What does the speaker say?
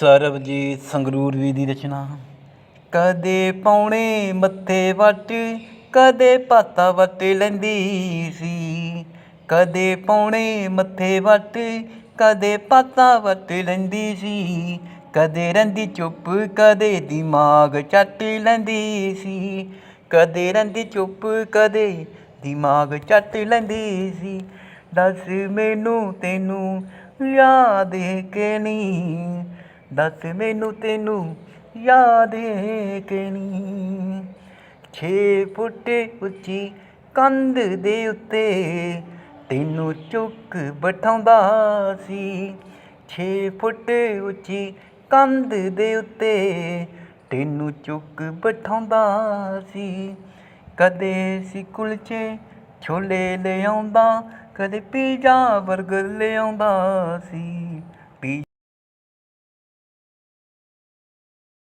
ਸਰਬਜੀਤ ਸੰਗਰੂਰ ਵੀ ਦੀ ਰਚਨਾ। ਕਦੇ ਪੌਣੇ ਮੱਥੇ ਵੱਟ, ਕਦੇ ਪਾਤਾ ਵੱਟ ਲੈਂਦੀ ਸੀ। ਕਦੇ ਪੌਣੇ ਮੱਥੇ ਵੱਟ, ਕਦੇ ਪਾਤਾ ਵੱਟ ਲੈਂਦੀ ਸੀ। ਕਦੇ ਰਹਿੰਦੀ ਚੁੱਪ, ਕਦੇ ਦਿਮਾਗ ਚੱਟ ਲੈਂਦੀ ਸੀ। ਕਦੇ ਰਹਿੰਦੀ ਚੁੱਪ, ਕਦੇ ਦਿਮਾਗ ਚੱਟ ਲੈਂਦੀ ਸੀ। ਦੱਸ ਮੈਨੂੰ ਤੈਨੂੰ ਯਾਦ ਏ ਕਿ ਨਹੀਂ? ਦੱਸ ਮੈਨੂੰ ਤੈਨੂੰ ਯਾਦ ਏ ਕਿ ਨਹੀਂ ਛੇ ਫੁੱਟ ਉੱਚੀ ਕੰਧ ਦੇ ਉੱਤੇ ਤੈਨੂੰ ਚੁੱਕ ਬਿਠਾਉਂਦਾ ਸੀ। ਛੇ ਫੁੱਟ ਉੱਚੀ ਕੰਧ ਦੇ ਉੱਤੇ ਤੈਨੂੰ ਚੁੱਕ ਬਿਠਾਉਂਦਾ ਸੀ। ਕਦੇ ਸੀ ਕੁਲਚੇ ਛੋਲੇ ਲਿਆਉਂਦਾ, ਕਦੇ ਪੀਜ਼ਾ 버ਗਰ ਲਿਆਉਂਦਾ ਸੀ।